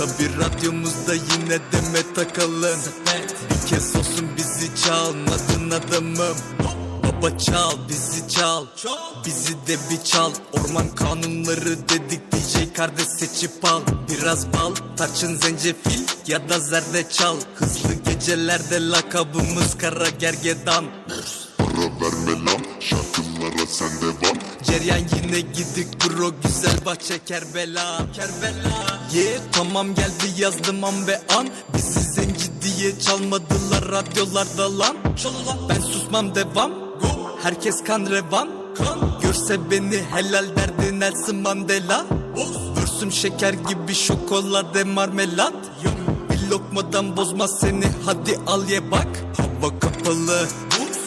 Tabi radyomuzda yine deme takalım. Bir kez olsun bizi çalmadın adamım. Baba çal bizi çal. Bizi de bir çal. Orman kanunları dedik DJ kardeş seçip al. Biraz bal tarçın zencefil ya da zerdeçal. Hızlı gecelerde lakabımız kara gergedan Lan şarkılara sen devam Ceryan yine gidik bro güzel bahçe Kerbela. Kerbela. Yeah tamam geldi yazdım an ve an. Bizi zenci diye çalmadılar radyolarda lan. Ben susmam devam. Herkes kan revan. Görse beni helal derdi Nelson Mandela. Vürsüm şeker gibi şokolade marmelat. Bir lokmadan bozmaz seni hadi al ye bak. Hava kapalı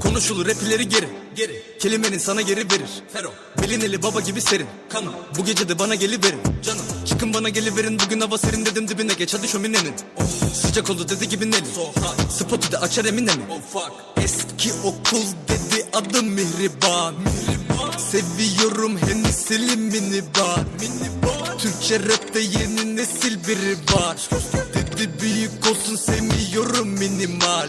Konuşulur rap ileri geri Geri. Kelimenin sana geri verir. Fero Belineli baba gibi serin. Kanım Bu gece de bana geliverin. Canım Çıkın bana geliverin. Bugün hava serin dedim dibine. Geç hadi şöminenin Sıcak oldu dedi gibi Nelly Spotu da açar emine mi Eski okul dedi adım Mihriban. Seviyorum Hennessy'li minibar. Türkçe rapte yeni nesil biri var. Dedi büyük olsun sevmiyorum minimal